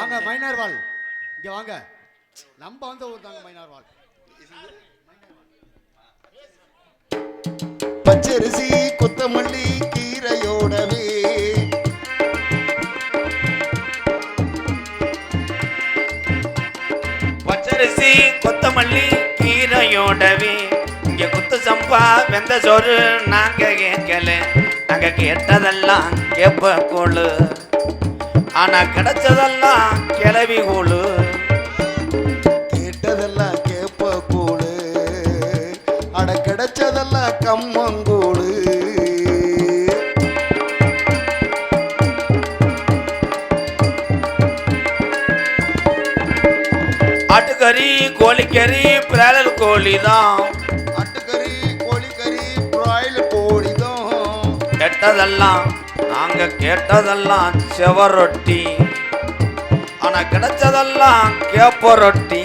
வாங்க மைனார் வால் இங்க வாங்க. நம்ம வந்த ஊர் தாங்க மைனார் வால் பச்சரிசி கொத்தமல்லி கீரையோடவே. பச்சரிசி கொத்தமல்லி கீரையோடவே. இங்க குத்து சம்பா வெந்த சோறு நாங்க கேட்கல. நாங்க கேட்டதெல்லாம் கேப்ப கூழு ஆனா கிடைச்சதெல்லாம் கிளவி கூழு. கேட்டதெல்லாம் கேப்ப கூடு அட கிடைச்சதெல்லாம் கம்மங்கூடு ஆட்டுக்கறி கோழிக்கறி பிராலல் கோழி தான் ஆட்டுக்கறி கோழிக்கறி பிராயில் கோழிதான். கெட்டதெல்லாம் நாங்க கேட்டதெல்லாம் செவரொட்டி. ஆனா கிடைச்சதெல்லாம் கேப்ப ரொட்டி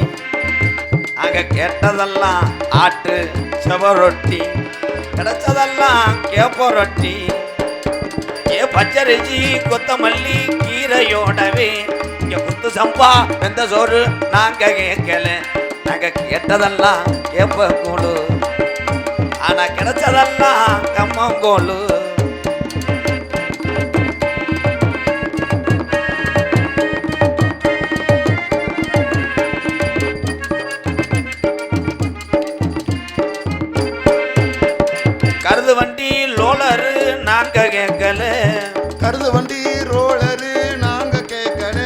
நாங்க கேட்டதெல்லாம் ஆட்டு செவரொட்டி. கிடைச்சதெல்லாம் கேப்ப ரொட்டி ஏ பச்சரிஜி கொத்தமல்லி கீரையோடவே. இங்க குத்து சம்பா எந்த சோறு நாங்க கேட்கல. நாங்க கேட்டதெல்லாம் கேப்ப கூழு ஆனா கிடைச்சதெல்லாம் கம்மங்கோலு லோலரு நாங்க கேட்கல. கருது வண்டி ரோலரு நாங்க கேட்கல.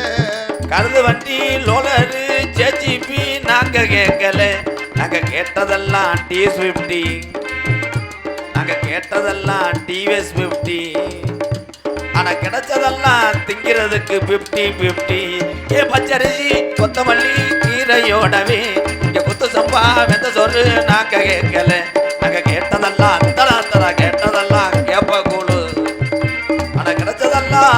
கருது வண்டி லோலரு ஜேஜிபி நாங்க கேட்கல. நாங்க கேட்டதெல்லாம் டி ஸ்விஃப்டி நாங்க கேட்டதெல்லாம் டிவிஎஸ் ஃபிஃப்டி ஆனா கிடைச்சதெல்லாம் திங்கிறதுக்கு பிப்டி பிப்டி ஏ பச்சரிசி கொத்தமல்லி கீரையோடவே இங்க குத்து சம்பா வெந்த சோறு நாங்க கேட்கல. நாங்க கேட்டதெல்லாம் தரா கேட்டதெல்லாம் கேப்ப கூழு ஆனா கிடைச்சதெல்லாம்.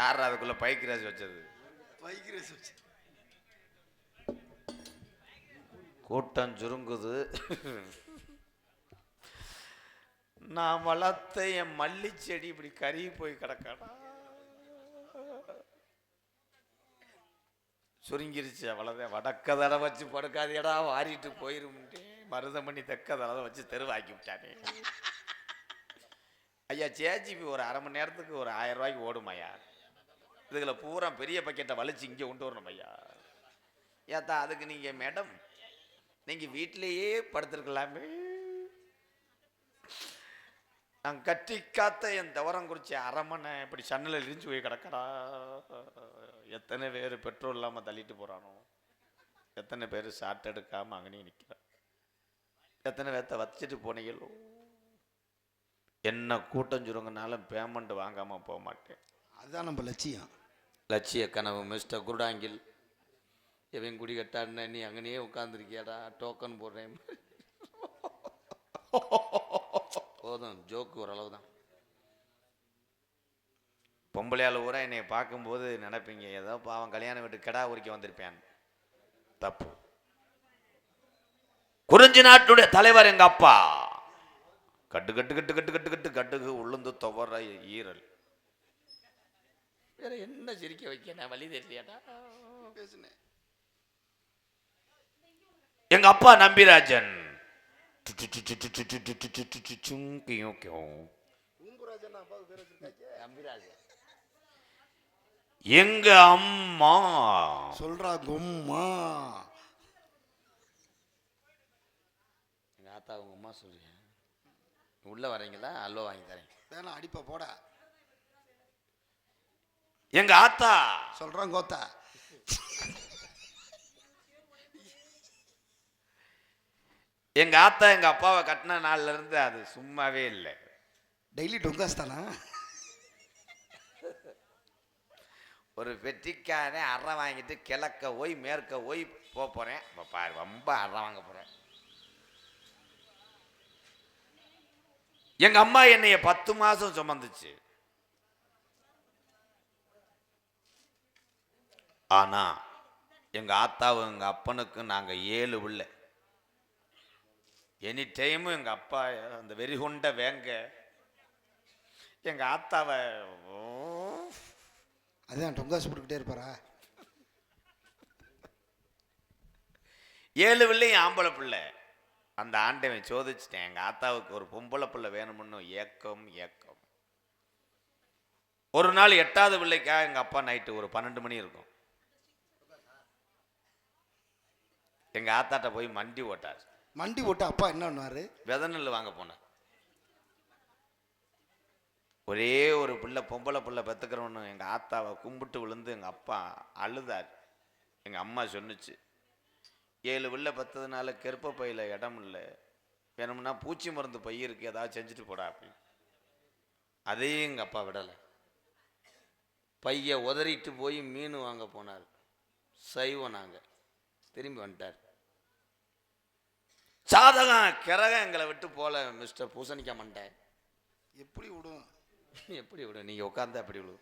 யார் அதுக்குள்ள பைக் ரேஸ் வச்சது? கூட்டம் சுருங்குது. நான் வளர்த்த என் மல்லி செடி இப்படி கருகி போய் கிடக்கடா. சுருங்கிருச்சு. அவ்வளோதான் வடக்க தடவை வச்சு படுக்காதேடா வாரிட்டு போயிருமுட்டே. மருதமணி தெக்க தடவை வச்சு தெருவாக்கி விட்டானே. ஐயா சேஜிபி ஒரு அரை மணி நேரத்துக்கு ஒரு ஆயிரம் ரூபாய்க்கு ஓடும் ஐயா. இதுல பூரா பெரிய பக்கெட்டை வலிச்சு இங்கே கொண்டு வரணும் ஐயா. ஏத்தா அதுக்கு நீங்கள் மேடம் நீங்கள் வீட்டிலேயே படுத்துருக்கலாமே. நான் கட்டி காத்த என் தவறம் குறிச்சி அரமனை இப்படி சன்னல இடிஞ்சு போய் கிடக்கடா எத்தனை பேர் பெட்ரோல் இல்லாம தள்ளிட்டு போறானோ? எத்தனை பேர் ஷார்ட் எடுக்காம அங்கனே நிற்கிறான் எத்தனை பேர்த்த வச்சுட்டு போனீங்களோ? என்ன கூட்டம் சுருங்கினாலும் பேமெண்ட் வாங்காம போக மாட்டேன். அதுதான் நம்ம லட்சியம். லட்சிய கனவு மிஸ்டர் குருடாங்கில். இவன் குடி கட்டான்னு நீ அங்கனையே உட்காந்துருக்கியாடா டோக்கன் போடுறேன். போதும் ஜோக்கு ஓரளவு தான் பொம்பளையால் ஊரா என்னை பார்க்கும்போது நினைப்பீங்க ஏதோ பாவம் கல்யாணம் வீட்டு கெடா உரிக்க வந்திருப்பேன் தப்பு குறிஞ்சி நாட்டுடைய தலைவர் எங்க அப்பா கட்டு கட்டு கட்டு கட்டு கட்டு கட்டு கட்டுக்கு உளுந்து துவர ஈரல் வேற என்ன சிரிக்க வைக்க நான் வழி தெரியலையாடா எங்க அப்பா நம்பிராஜன் எங்க அம்மா? சொல்றா கும்மா. எங்க ஆத்தா உங்க அம்மா சொல்லுங்க உள்ள வரீங்களா? அல்வா வாங்கி தரேன். வேணாம் அடிப்ப போட. எங்க ஆத்தா? சொல்றான் கோத்தா. எங்க ஆத்தா எங்க அப்பாவை கட்டின நாள்ல இருந்து அது சும்மாவே இல்லை. டெய்லி டொங்காஸ் தானா? ஒரு வெற்றிக்காரன் அறை வாங்கிட்டு கிழக்க ஓய் மேற்க ஓய் போக போகிறேன் இப்போ பாரு ரொம்ப அறை வாங்க போகிறேன் எங்கள் அம்மா என்னைய பத்து மாதம் சுமந்துச்சு. ஆனால் எங்கள் ஆத்தாவும் எங்கள் அப்பனுக்கும் நாங்கள் ஏழு பிள்ளை. எனி டைமும் எங்கள் அப்பா அந்த வெறிகொண்ட வேங்க. எங்கள் ஆத்தாவை ஓ, அதான் டொங்காசு போட்டுக்கிட்டே இருப்பாரா? ஏழு பிள்ளையும் ஆம்பளை பிள்ளை. அந்த ஆண்டவன் சோதிச்சிட்டேன். எங்க ஆத்தாவுக்கு ஒரு பொம்பளை பிள்ளை வேணும்னு ஏக்கம் ஏக்கம். ஒரு நாள் எட்டாவது பிள்ளைக்காக எங்க அப்பா நைட்டு ஒரு பன்னெண்டு மணி இருக்கும். எங்க ஆத்தாட்ட போய் மண்டி ஓட்டார். மண்டி போட்டு அப்பா என்ன பண்ணுவாரு? வித நெல் வாங்க போனேன் ஒரே ஒரு பிள்ளை பொம்பளை பிள்ளை பெற்றுக்கிறவனு எங்கள் ஆத்தாவை கும்பிட்டு விழுந்து எங்கள் அப்பா அழுதார். எங்கள் அம்மா சொன்னுச்சு ஏழு பிள்ளை பத்ததுனால கெருப்ப பையில் இடம் இல்லை. வேணும்னா பூச்சி மருந்து பை இருக்கு ஏதாவது செஞ்சுட்டு போடா அப்படின்னு. அதையும் எங்கள் அப்பா விடலை. பையை உதறிட்டு போய் மீன் வாங்க போனார். சைவம் நாங்கள் திரும்பி வந்துட்டார். சாதகம் கிரகம் எங்களை விட்டு போல மிஸ்டர் பூசணிக்க மாட்டேன் எப்படி விடும்? எப்படி விடு நீங்க உட்கார்ந்தா எப்படி விடு.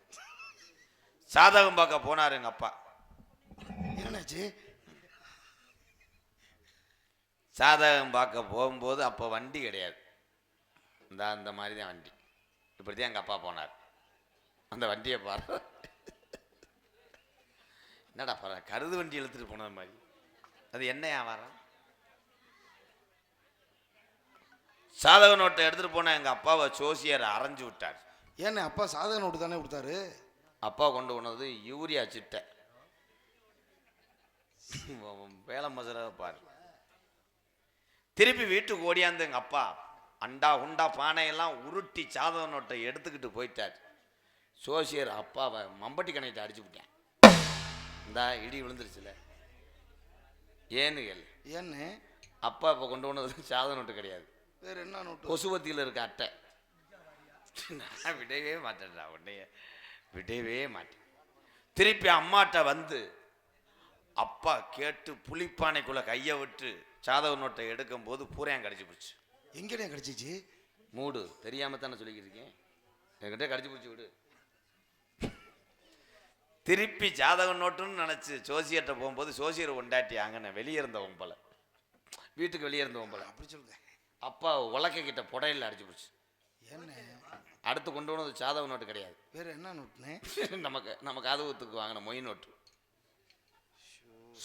சாதகம் பார்க்க போனார் எங்க அப்பா. என்னாச்சு? சாதகம் பார்க்க போகும்போது அப்போ வண்டி கிடையாது. இந்த அந்த மாதிரி தான் வண்டி. இப்படி தான் எங்கள் அப்பா போனார். அந்த வண்டியை பாரு. என்னடா பாரு கருது வண்டி இழுத்துட்டு போனது மாதிரி. அது என்ன வியாபாரம் சாதக நோட்டை எடுத்துட்டு போன எங்கள் அப்பாவை சோசியர் அரைஞ்சு விட்டார். ஏண்ணே அப்பா சாதக நோட்டு தானே கொடுத்தாரு? அப்பா கொண்டு போனது யூரியா சிட்டை. வேலை மசரா பாரு. திருப்பி வீட்டுக்கு ஓடியாந்து எங்க அப்பா அண்டா உண்டா பானையெல்லாம் உருட்டி சாதக நோட்டை எடுத்துக்கிட்டு போயிட்டார். சோசியர் அப்பாவை மம்பட்டி கணையிட்ட அடிச்சு விட்டேன். இந்தா இடி விழுந்துருச்சுல. ஏன்னு கேளு. ஏண்ணே அப்பா இப்போ கொண்டு போனது சாதக நோட்டு கிடையாது. வேற என்ன நோட்டு? கொசுவத்தியில் இருக்க அட்டை. நான் விடவே மாட்டேன்டா உன்னைய விடவே மாட்டேன். திருப்பி அம்மாட்ட வந்து அப்பா கேட்டு புளிப்பானைக்குள்ள கையை விட்டு சாதக நோட்டை எடுக்கும் போது பூரையம் கடிச்சு போச்சு எங்கண்ணே கிடைச்சிச்சு? மூடு தெரியாம தானே சொல்லிக்கிட்டு இருக்கேன். என்கிட்ட கடிச்சு போச்சு விடு. திருப்பி ஜாதக நோட்டுன்னு நினச்சி ஜோசியர்கிட்ட போகும்போது ஜோசியர் கொண்டாட்டி அங்கன வெளியே இருந்த ஒம்பலை வீட்டுக்கு வெளியே இருந்த ஒம்பலை அப்படி சொல்லுங்க. அப்பா உலக்க கிட்ட புடையில அடிச்சு போச்சு ஏண்ணே அடுத்து கொண்டு வந்தது சாதக நோட்டு கிடையாது. வேற என்ன நோட்டுண்ணே? நமக்கு நம்ம காதுகுத்துக்கு வாங்கின மொய் நோட்டு.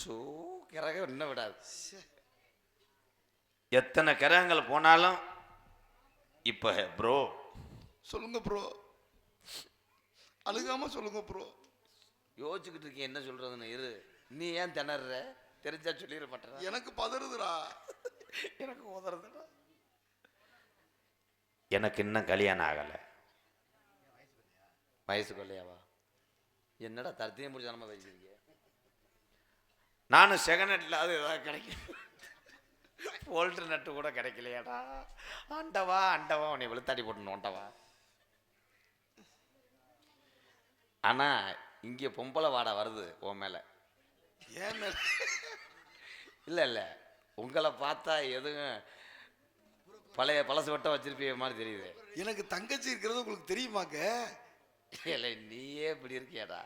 ஸோ கிரகம் இன்னும் விடாது. எத்தனை கிரகங்கள் போனாலும் இப்போ ப்ரோ சொல்லுங்க ப்ரோ அழுகாம சொல்லுங்க ப்ரோ யோசிச்சுக்கிட்டு இருக்கேன் என்ன சொல்றதுன்னு இரு. நீ ஏன் திணற தெரிஞ்சா சொல்லிட மாட்டேற. எனக்கு பதறுதுடா. எனக்கு உதறதுடா. எனக்கு இன்னும் கல்யாணம் ஆகலை. வயசு கொள்ளையாவா என்னடா தரத்தையும் முடிச்ச நம்ம வச்சிருக்கீங்க நானும் செகண்ட் ஹேண்ட்ல அது ஏதாவது கிடைக்கும். போல்ட்ரு நட்டு கூட கிடைக்கலையாடா. ஆண்டவா ஆண்டவா உன்னை வெளுத்தாடி போட்டு நோண்டவா? ஆனா இங்கே பொம்பளை வாடை வருது உன் மேல. ஏண்ணே இல்லை இல்லை. உங்களை பார்த்தா எதுவும் பழைய பழசு வட்டம் வச்சிருப்பீங்க மாதிரி தெரியுது. எனக்கு தங்கச்சி இருக்கிறது உங்களுக்கு தெரியுமாக்க இல்லை நீயே இப்படி இருக்கியாடா.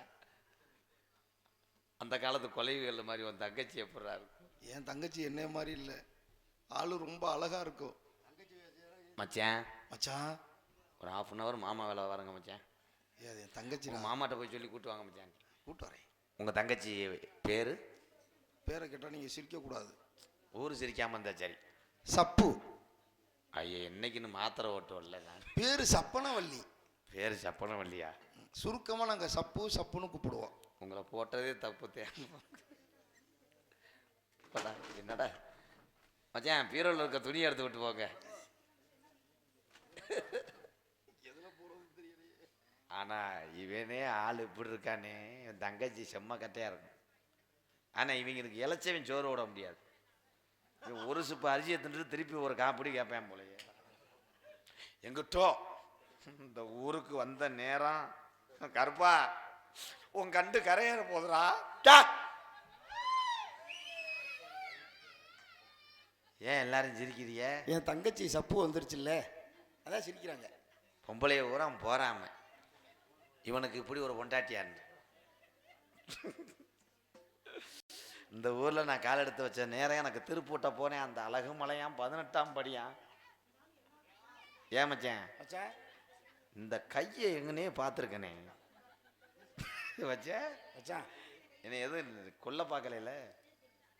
அந்த காலத்து கொலைவுகள் மாதிரி உன் தங்கச்சி எப்படா இருக்கும்? என் தங்கச்சி என்னைய மாதிரி இல்லை. ஆளு ரொம்ப அழகா இருக்கும். மச்சான். மச்சான். ஒரு ஹாஃப் அன் ஹவர் மாமா வேலை வரங்க மச்சான். ஏ, அது என் தங்கச்சி உங்க மாமாட்ட போய் சொல்லி கூட்டு வாங்க மச்சான். கூட்டு வரேன். உங்க தங்கச்சி பேரு? பேரை கேட்டால் நீங்கள் சிரிக்கக்கூடாது ஊர் சிரிக்காம இருந்தா சரி. சப்பு. ஐயா என்னைக்குன்னு மாத்திரை ஓட்டம் இல்லை நான். பேர் சப்பனவல்லி. பேர் சப்பனம் இல்லையா? சுருக்கமாக நாங்கள் சப்பு சப்புன்னு கூப்பிடுவோம். உங்களை போட்டதே தப்பு தேவை போடா, என்னடா? மச்சான் பீரோல இருக்க துணி எடுத்து விட்டு போங்க. ஆனா இவனே ஆள் இப்படி இருக்கானே. என் தங்கச்சி செம்ம கட்டையா இருக்கும். ஆனா இவங்களுக்கு இளைச்சவன் சோறு விட முடியாது. ஒரு சுப்பு அரிசியை தின்னுட்டு திருப்பி ஒரு காப்பிடி கேட்பேன் போலயே. எங்கிட்டோ இந்த ஊருக்கு வந்த நேரம். கருப்பா உன் கண்டு கரையேற போதுடா டா. ஏன் எல்லாரும் சிரிக்கிறிய என் தங்கச்சி சப்பு வந்துருச்சுல்ல. அதான் சிரிக்கிறாங்க. பொம்பளைய ஊரா போறாம. இவனுக்கு இப்படி ஒரு பொண்டாட்டியான்னு இந்த ஊர்ல நான் கால் எடுத்து வச்ச நேரம் எனக்கு திருப்பூட்ட போனேன். அந்த அழகு மலையாம் பதினெட்டாம் படியான் ஏன் மச்சான்? மச்சான் இந்த கையை எங்கனே பார்த்துருக்கனே. வச்ச? மச்சான் என்னை எதுவும் கொல்ல பார்க்கல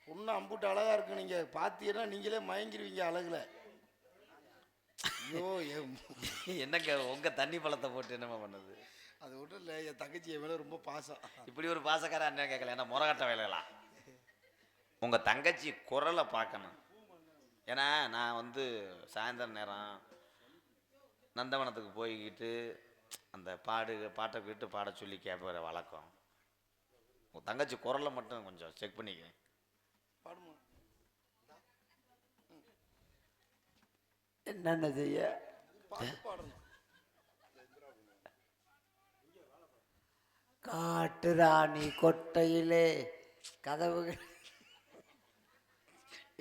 பொண்ணு அம்புட்டு அழகா இருக்கு நீங்க பார்த்தீங்கன்னா நீங்களே மயங்கிருவீங்க அழகுல. ஐயோ என் என்னங்க உங்க தண்ணி பழத்தை போட்டு என்னமா பண்ணுது? அது ஒன்றும் இல்லை என் தங்கச்சி என் மேலே ரொம்ப பாசம். இப்படி ஒரு பாசக்கார அண்ணன் கேட்கல என்ன முறகட்ட வேலைகளா உங்க தங்கச்சி குரலை பார்க்கணும். ஏன்னா நான் வந்து சாயந்தரம் நேரம் நந்தவனத்துக்கு போய்கிட்டு அந்த பாடு பாட்டை கேட்டு பாட சொல்லி கேட்பற வழக்கம். உங்க தங்கச்சி குரலை மட்டும் கொஞ்சம் செக் பண்ணிக்க பாடுமா என்னென்ன செய்ய? காட்டு ராணி கொட்டையிலே கதவுகள்.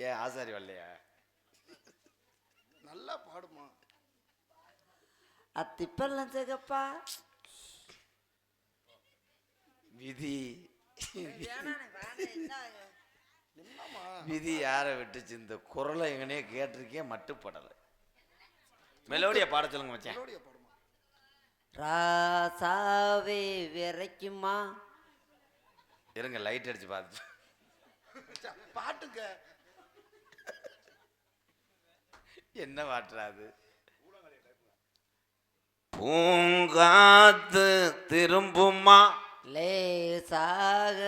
ஏன் ஆசாரி வரலையா நல்லா பாடுமா. அத்திப்பெல்லாம் சிகப்பா விதி. என்னம்மா? விதி யாரை விட்டுச்சு? இந்த குரலை எங்கனே கேட்டிருக்கேன் மட்டுப்படலை. மெலோடியை பாட சொல்லுங்க மச்சான். ராசாவே விரைக்குமா? இருங்க லைட் அடிச்சு பார்த்து. பாட்டுங்க. என்ன மாற்றாது பூங்காத்து திரும்புமா? லேசாக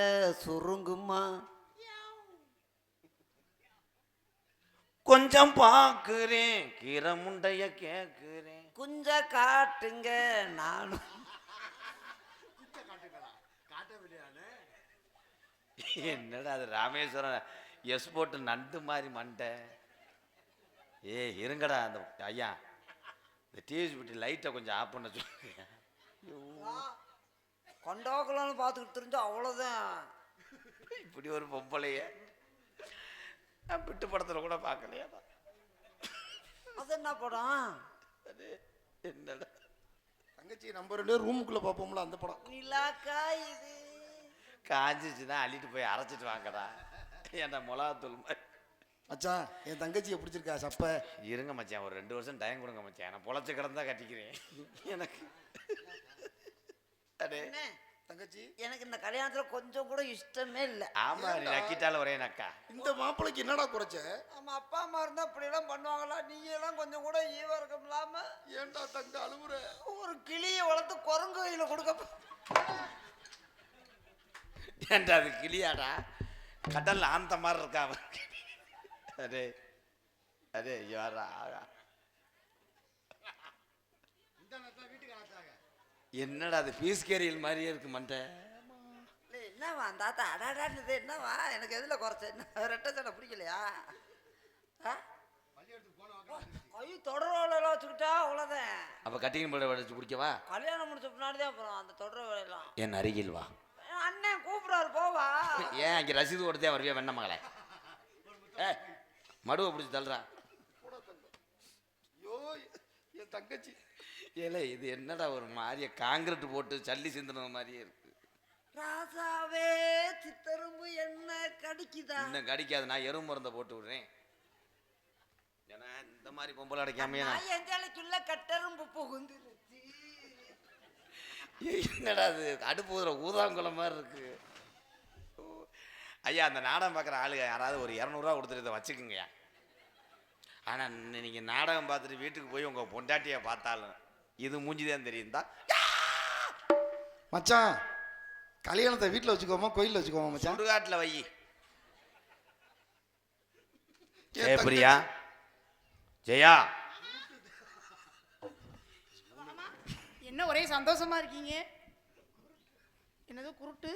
சுருங்குமா? கொஞ்சம் பார்க்கிறேன். கீரை முண்டைய கேட்கிறேன். குஞ்ச காட்டுங்க நானும். என்னடா அது ராமேஸ்வரம். எஸ் போட்டு நண்டு மாதிரி மண்டை. ஏ இருங்கடா அந்த ஐயா. இந்த டிவி பிடி லைட்டை கொஞ்சம் ஆஃப் பண்ண சொல்லுங்க. கொண்டோக்கலாம்னு பார்த்துக்கிட்டு தெரிஞ்சா அவ்வளோதான் இப்படி ஒரு பொம்பளைய நான் பிட்டு படத்துல கூட பார்க்கலையா? அது என்ன படம்? அது என்னடா? தங்கச்சி நம்ம ரெண்டு ரூமுக்குள்ள பார்ப்போம்ல அந்த படம். நிலாக்கா இது. காஞ்சிச்சுன்னா அள்ளிட்டு போய் அரைச்சிட்டு வாங்கடா. ஏன்டா மிளகாத்தூள் மாதிரி. மச்சான் என் தங்கச்சியை பிடிச்சிருக்கா சப்ப? இருங்க மச்சான் ஒரு ரெண்டு வருஷம் டைம் கொடுங்க மச்சான். நான் பொழைச்சு கிடந்தா கட்டிக்கிறேன். எனக்கு அடே. என்ன? தங்கச்சி. எனக்கு இந்த கல்யாணத்துல கொஞ்சம் கூட இஷ்டமே இல்லை. ஆமா நீ நக்கிட்டால ஒரே நக்கா. இந்த மாப்பிளைக்கு என்னடா குறைச்ச? நம்ம அப்பா அம்மா இருந்தா இப்படி எல்லாம் பண்ணுவாங்களா? நீங்க எல்லாம் கொஞ்சம் கூட ஈவ இருக்கம் இல்லாம ஏன்டா தங்க அழுவுற? ஒரு கிளியை வளர்த்து குரங்கு கையில கொடுக்க ஏன்டா அது கிளியாடா? கடல்ல ஆந்த மாதிரி இருக்கா அவன். அடே அடே யாரா என்னடா அது பீஸ் கேரியல் மாதிரியே இருக்கு மண்டை. என்னவா தாத்தா அடாடான்னு என்னவா? எனக்கு எதுல குறைச்ச? என்ன ரெட்டை சடை பிடிக்கலையா? கை தொடர் வேலையெல்லாம் வச்சுக்கிட்டா அவ்வளோதான் அப்ப கட்டிங் போட வச்சு குடிக்கவா? கல்யாணம் முடிச்ச பின்னாடி தான் அப்புறம் அந்த தொடர் வேலையெல்லாம். என் அருகில் வா. அண்ணன் கூப்பிடாரு போவா. ஏன் இங்க ரசீது கொடுத்தே வருவியா வெண்ண மகளே? ஏ மடுவை பிடிச்சி தள்ளுறா. ஐயோ என் தங்கச்சி. ஏலே இது என்னடா ஒரு மாதிரியே காங்கிரட் போட்டு சல்லி சிந்தின மாதிரியே இருக்கு. ராசாவே சித்தரும்பு என்ன கடிக்குதா? இன்னும் கடிக்காது நான் எறும்பு மருந்தை போட்டு விடுறேன். ஏன்னா இந்த மாதிரி பொம்பளை நான் எஞ்சாலைக்குள்ள கட்டரும்பு புகுந்துருச்சு. ஏய், என்னடா அது அடுப்பு ஊதுற ஊதாங்குளம் மாதிரி இருக்கு. ஓ. ஐயா அந்த நாடகம் பார்க்குற ஆளுங்க யாராவது ஒரு இரநூறுவா கொடுத்துட்டு இதை வச்சுக்குங்கய்யா. ஆனால் நீங்கள் நாடகம் பார்த்துட்டு வீட்டுக்கு போய் உங்கள் பொண்டாட்டியை பார்த்தாலும் இது மூஞ்சிதான் தெரியும் தான் மச்சான் கல்யாணத்தை வீட்டில் வச்சுக்கோமா கோயிலில் வச்சுக்கோமா மச்சான்? சுடுகாட்டில் வை. என் ஜெயபிரியா ஜெயா. என்ன ஒரே சந்தோஷமா இருக்கீங்க? என்னது குருட்டு.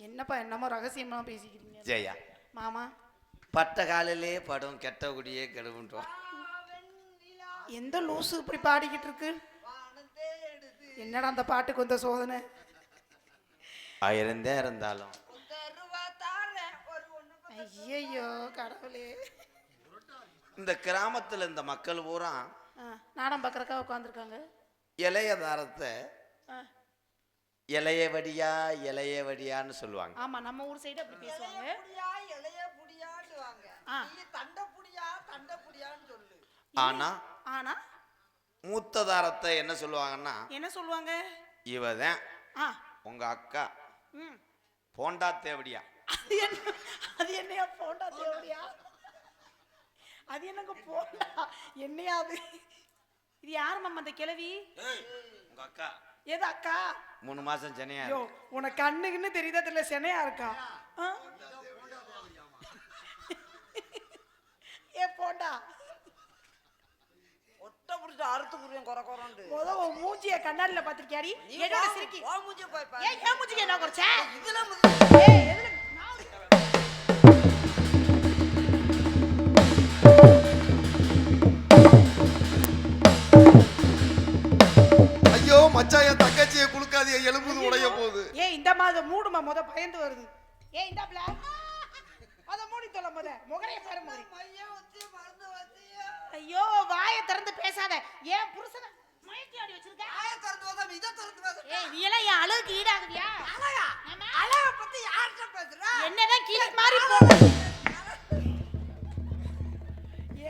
என்னப்பா என்னமோ ரகசியமா பேசிக்கிறீங்க ஜெயா. மாமா. பட்ட காலிலே படும் கெட்ட குடியே கெடுவுன்றோம். எந்த லூசு இப்படி பாடிக்கிட்டு இருக்கு என்னடா அந்த பாட்டுக்கு வந்த சோதனை? ஆயிரம் தான் இருந்தாலும். ஐயையோ கடவுளே. இந்த கிராமத்தில் இந்த மக்கள் பூரா ஆ, நாடகம் பார்க்கறக்கா உட்காந்துருக்காங்க இளைய தாரத்தை இளைய வடியா இளைய வடியான்னு சொல்லுவாங்க. ஆமா நம்ம ஊர் சைடு அப்படி பேசுவாங்க. இளைய புடியாண்டுவாங்க ஆ. நீ தண்டை புடியா தண்டை புடியான்னு சொல்லு. ஆனா ஆனா மூத்த தாரத்தை என்ன சொல்லுவாங்கன்னா என்ன சொல்லுவாங்க? இவதான் ஆ. உங்க அக்கா. ம். போண்டா தேவடியா அது என்ன அது என்னையா போண்டா தேவடியா அது என்னங்க போண்டா? என்னையா அது? இது யார் மாமா அந்த கிழவி? உங்க அக்கா. எது அக்கா? மூணு மாசம் சென்னையா ஐயோ உனக்கு கண்ணுக்குன்னு தெரியுதா தெரியல சென்னையா இருக்கா? ஏ போண்டா? ஒட்ட பிடிச்சி அறுத்து புரியும் குறை குறண்டு முத உன் மூஞ்சிய கண்ணாடில பாத்திருக்கியாடி என்னோட சிரிக்கி. ஓ மூஞ்சி போய் பாரு. ஏன் ஏன் மூஞ்சிக்கு என்ன குறைச்ச? இதுல முது- ஏய் எதுல மூடுமா முத பயந்து வருது. ஏய் இந்த பிளா அத மூடி தொல முத. முகரைய பாரு முகரை. ஐயா, வாய திறந்து பேசாத. ஏன் புருஷன மயக்கி ஆடி வச்சிருக்க? ஆய திறந்து வந்தா, இதை திறந்து வந்தா. ஏய் நீ எல்லாம் என் அழகுக்கு ஈடாகுவியா? அழகா? ஆமா. அழகை பத்தி யார்கிட்ட பேசுற? என்னதான் கீழே மாறி போகுது.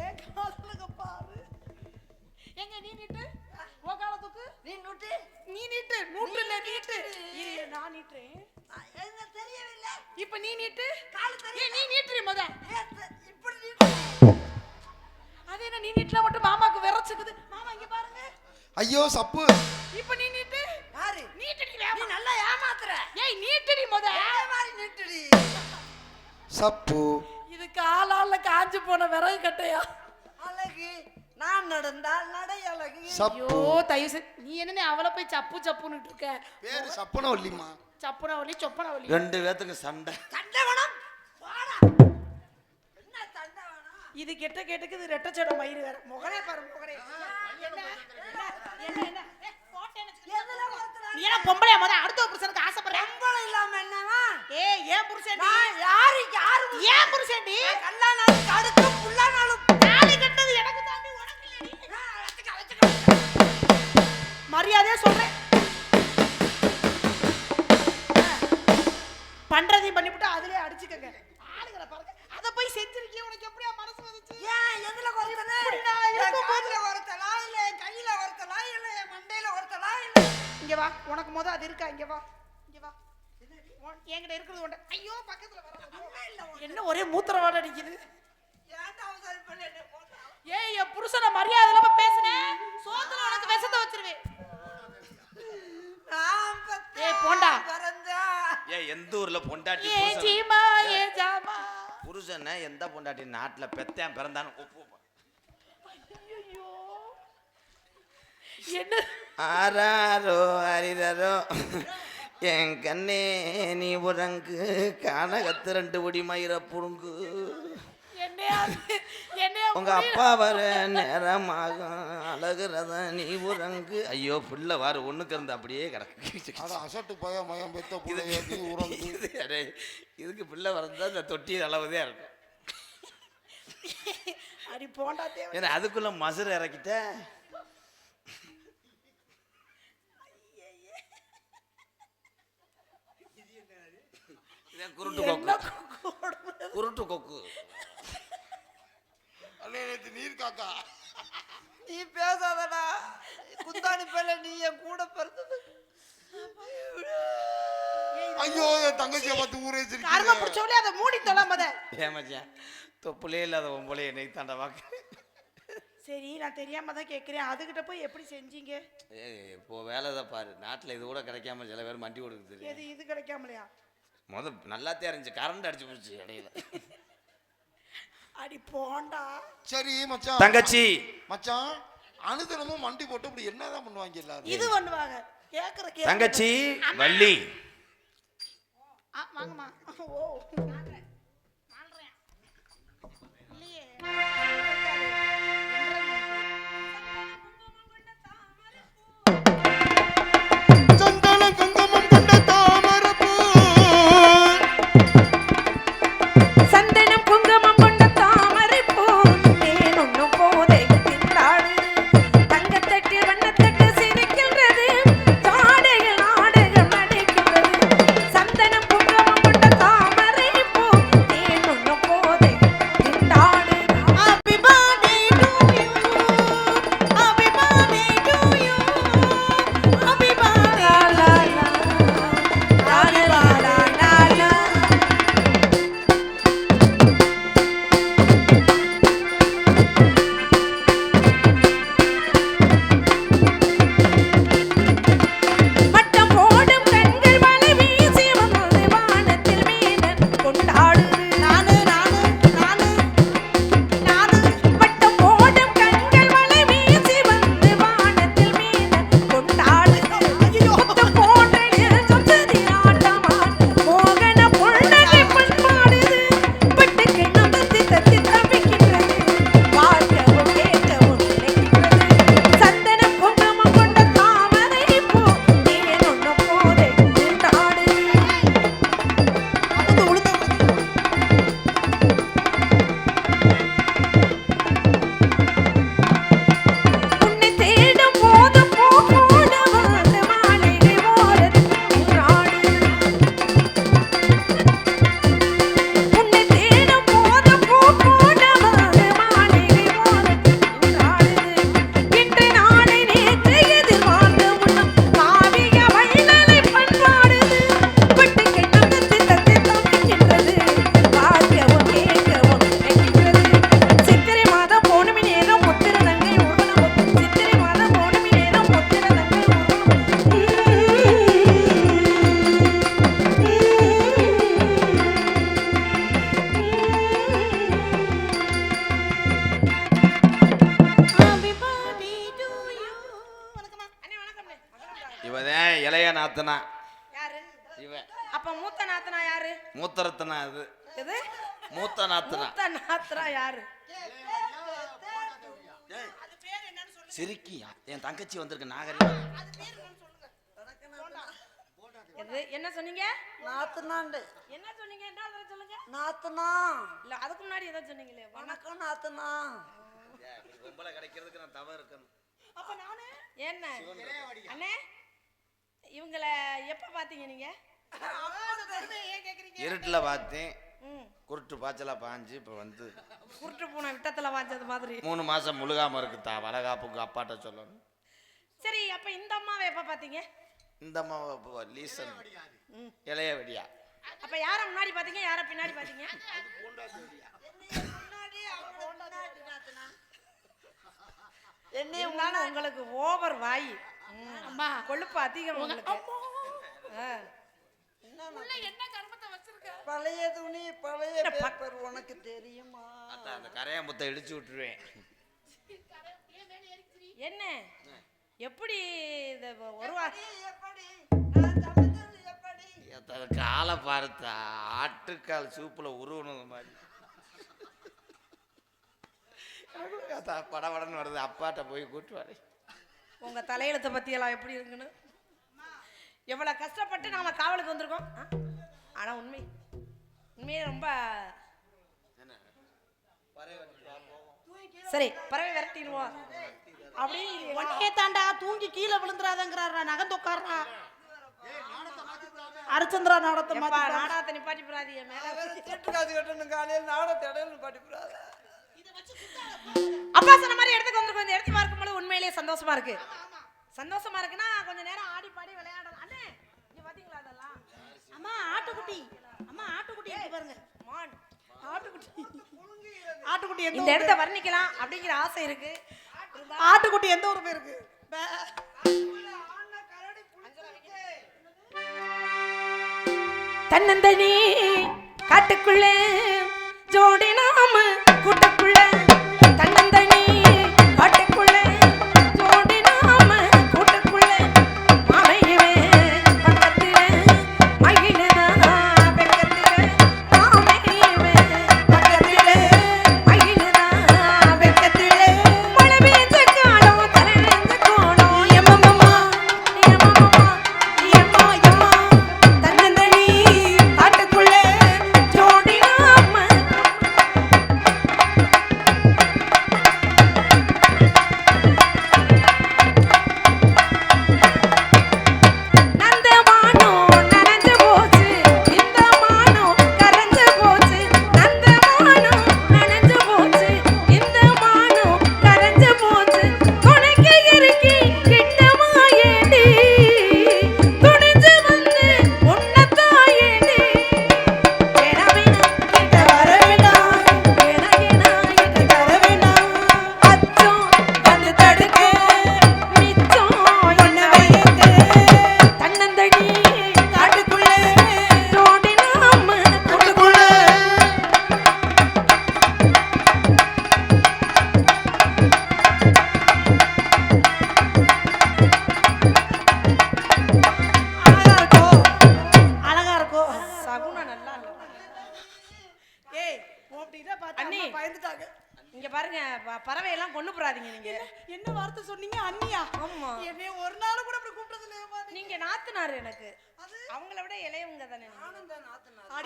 ஏன் காலுங்க பாரு? எங்க நீ நீட்டு ஓ காலத்துக்கு நீ நுட்டி? நீ நீட்டு. நூற்றுல நீட்டு நான் நீட்டுறேன் என்ன தெரியவில்லை? இப்ப நீ நீட்டு. காலு தெரியல. ஏய், நீ நீட்டுறி முத. இப்படி நீட்டு? அது என்ன நீ நீட்டுல மட்டும் மாமாக்கு விரைச்சுக்குது. மாமா இங்க பாருங்க. ஐயோ சப்பு. இப்ப நீ நீட்டு. யாரு? நீட்டுடி நீ நல்லா ஏமாத்துற. ஏய் நீட்டுடி முத. மாதிரி நீட்டுடி. சப்பு. இது காலால காஞ்சு போன விறகு கட்டையா? அழகு. நான் நடந்தால் நடை அழகு. ஐயோ சப்பு தயவு செஞ்சு நீ என்ன அவளை போய் சப்பு சப்புன்னு இருக்க? பேரு சப்புன வள்ளிமா சொப்பன வலி ரெண்டு பேத்துக்கு சண்டை. சண்டை வேணும் போடா என்ன சண்டை வேணும் இது கெட்ட கேட்டுக்கு இது ரெட்ட சட மயிறு வேற. முகரே பாரு முகரே என்ன? என்ன? என்ன? ஏய், போட்டேன்னு வச்சுக்கோ. எதுல ஒருத்தர் நீ என்ன பொம்பளையா முத அடுத்த புருஷனுக்கு ஆசைப்படுற? சம்பளம் இல்லாம என்னவா? ஏய் ஏன் புருஷன் நான் யாருக்கு யாரு ஏன் புருஷன்டி கல்லானாலும் அடுத்து புல்லானாலும் தாலி கட்டது எனக்கு தாண்டி உனக்கு இல்லடி வச்சுக்க வச்சுக்க மரியாதையா சொல்றேன். பண்றதையும் பண்ணிவிட்டு அதுலயே அடிச்சுக்கங்க. ஆளுங்களை பாருங்க. அத போய் செஞ்சிருக்கீங்க உனக்கு எப்படியா மனசு வந்துச்சு? ஏன் எதுல இருக்கும்போது- காதுல ஒருத்தலா இல்ல என் கையில ஒருத்தலா இல்ல என் மண்டையில ஒருத்தலா இல்ல? இங்க வா உனக்கு முத அது இருக்கா? இங்க வா இங்க வா. என்கிட்ட இருக்கிறது உண்ட ஐயோ பக்கத்துல வர என்ன ஒரே மூத்திர வாடை அடிக்குது ஏய் என் புருஷனை மரியாதை இல்லாம பேசுனேன் சோத்துல உனக்கு விஷத்தை வச்சிருவேன். ஏய், போண்டா. பிறந்தா. ஏன் எந்த ஊர்ல பொண்டாட்டி ஏ புருஷன்? ஜீமா ஏ ஜாமா. புருஷனை எந்த பொண்டாட்டி? நாட்டுல பெத்தேன் பிறந்தான்னு ஒப்பு என்ன? ஆராரோ அரிரரோ என் கண்ணே நீ உறங்கு கானகத்து ரெண்டு ஒடி மயிர புடுங்கு. உங்க அப்பா வர நேரமாகும் அழகுறத நீ உறங்கு. ஐயோ பிள்ளை வாரு ஒண்ணுக்கு இருந்து அப்படியே கிடக்கு. அசட்டு பய மயம் பெத்த உறங்கு. இதுக்கு பிள்ளை வரந்தா இந்த தொட்டி அளவுதே இருக்கும். அடி போண்டா ஏன்னா அதுக்குள்ள மசுரை இறக்கிட்ட. குருட்டு கொக்கு. குருட்டு கொக்கு. அண்ணே நேத்து நீர் காக்கா. நீ பேசாதடா. குந்தாணி பேல நீ என் கூட பிறந்தது. ஐயோ என் தங்கச்சியை பார்த்து ஊரே கரும சிரிக்கிறேன் பிடிச்சவளே அதை மூடி தொலைமத ஏமாச்சியா தொப்புலே இல்லாத ஒம்பளே என்னை தாண்ட வாக்கு சரி நான் தெரியாம தான் கேட்குறேன் அதுகிட்ட போய் எப்படி செஞ்சீங்க? இப்போ வேலை தான் பாரு. நாட்டில் இது கூட கிடைக்காம சில பேர் மண்டி கொடுக்குது எது இது கிடைக்காமலையா? முத நல்லாத்தே இருந்துச்சு. கரண்ட் அடிச்சு போச்சு இடையில. அடி போண்டா. சரி மச்சான். தங்கச்சி. மச்சான் அனுதினமும் மண்டி போட்டு இப்படி என்னதான் பண்ணுவாங்க எல்லாரும்? இது பண்ணுவாங்க. கேக்குற கேக்குற. தங்கச்சி வள்ளி. ஆ, வாங்கம்மா. ஓ. இல்லையே. இவதான் இளைய நாத்தனா. யாரு? இவன் அப்ப மூத்த நாத்தனா யாரு? மூத்த ரத்தனா அது. இது மூத்த நாத்தனா. மூத்த நாத்தனா யாரு? சிரிக்கியா? என் தங்கச்சி வந்திருக்கு நாகரிகம் இது என்ன சொன்னீங்க? நாத்துனாண்டு. என்ன சொன்னீங்க? என்ன தடவை நாத்துனா. இல்ல அதுக்கு முன்னாடி ஏதோ சொன்னீங்களே வணக்கம். நாத்துனா. பொம்பளை கிடைக்கிறதுக்கு நான் தவறு இருக்கணும். அப்ப நானு? என்ன? அண்ணே? இவங்கள எப்ப பாத்தீங்க நீங்க? ஏன் கேக்குறீங்க இருட்டில் பார்த்தேன். ம். குருட்டு பாய்ச்சலா பாஞ்சு இப்போ வந்து குருட்டு பூனை விட்டத்துல வாஞ்சது மாதிரி. மூணு மாசம் முழுகாம இருக்குதா? வளகாப்புக்கு அப்பாட்ட சொல்லணும். சரி அப்ப இந்த அம்மாவை எப்ப பாத்தீங்க இந்த அம்மா லீசன். ம். இளைய வெடியா. அப்ப யார முன்னாடி பாத்தீங்க யார பின்னாடி பாத்தீங்க என்ன இருந்தாலும் உங்களுக்கு ஓவர் வாய். அம்மா கொழுப்பு அதிகம் உங்களுக்கு. ஆ. பழைய துணி பழைய என்ன பேப்பர் உனக்கு தெரியுமா? அந்த கரையா முத்தை இடிச்சு விட்டுருவேன். என்ன? எப்படி இந்த ஒரு வா எப்படி காலை பார்த்தா ஆட்டுக்கால் சூப்புல உருவனது மாதிரி. படபடன்னு வருது. அப்பாட்ட போய் கூட்டுவாரு உங்க தலையெழுத்தை பத்தி எல்லாம் எப்படி இருக்குன்னு? எவ்வளவு கஷ்டப்பட்டு நாம காவலுக்கு வந்திருக்கோம். ஆ? ஆனா உண்மை உண்மையே ரொம்ப சரி பறவை விரட்டிடுவோம். அப்படி உடனே தாண்டா தூங்கி கீழே விழுந்துறாதங்கிறாரா நகர்ந்து உட்கார்றா அரிச்சந்திரா நாடத்தை நாடாத்த நிப்பாட்டி போறாதீங்க மேல நாடத்தை இடையில படிப்புறாத அப்பா சொன்ன மாதிரி இடத்துக்கு வந்திருக்கோம் இந்த இடத்துக்கு பார்க்கும்போது உண்மையிலேயே சந்தோஷமா இருக்கு. சந்தோஷமா இருக்குன்னா கொஞ்ச நேரம் ஆடி பாடி விளையாடலாம். அண்ணே இங்க பாத்தீங்களா அதெல்லாம்? அம்மா ஆட்டுக்குட்டி. அம்மா ஆட்டுக்குட்டி இருக்கு பாருங்க. மான். ஆட்டுக்குட்டி. ஆட்டுக்குட்டி எந்த இந்த இடத்த வர்ணிக்கலாம் அப்படிங்கிற ஆசை இருக்கு. ஆட்டுக்குட்டி. எந்த ஊர் போயிருக்கு. தன்னந்தனி காட்டுக்குள்ள ஜோடி நாம கூட்டுக்குள்ள. தன்னந்தனி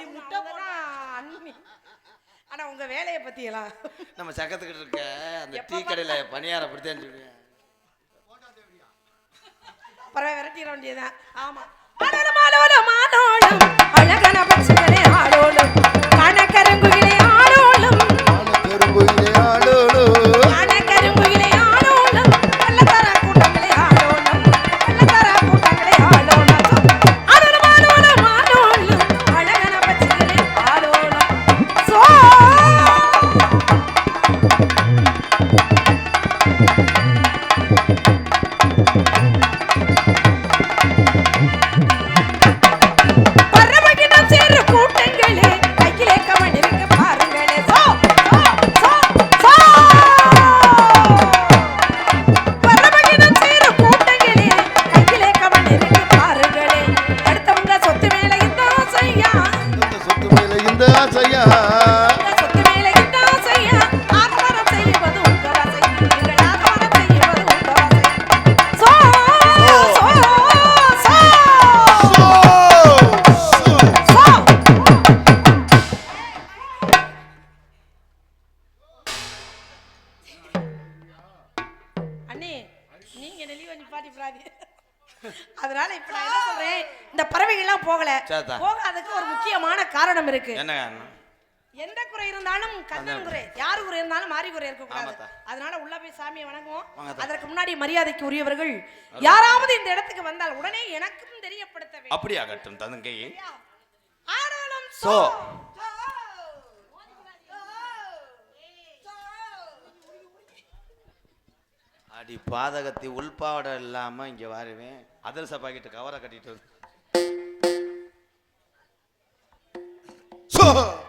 ஆமா, முட்டை தான் அண்ணி. ஆனா உங்க வேலையை பத்தி எல்லாம் நம்ம சக்கத்துக்கிட்டு இருக்க அந்த டீ கடையில பணியார அப்படித்தான் சொல்லுவேன். பறவை விரட்டிட வேண்டியதுதான். ஆமா. அழகான பட்சங்களே ஆடோலம் கணக்கருங்குயிலே இருக்கு. என்ன எந்த குறை இருந்தாலும் கந்தன் குறை. யாரு குறை இருந்தாலும் மாறி குறை இருக்க கூடாது ஆமாத்தா. அதனால உள்ள போய் சாமியை வணங்குவோம். அதற்கு முன்னாடி மரியாதைக்கு உரியவர்கள் யாராவது இந்த இடத்துக்கு வந்தால் உடனே எனக்கும் தெரியப்படுத்த வேண்டும். அப்படியாகட்டும் தங்கை ஆனாலும் சோ. அடி பாதகத்தி உள்பாவடை இல்லாம இங்க வருவேன். அதிரச பாக்கெட்டு கவரை கட்டிட்டு வந்து சோ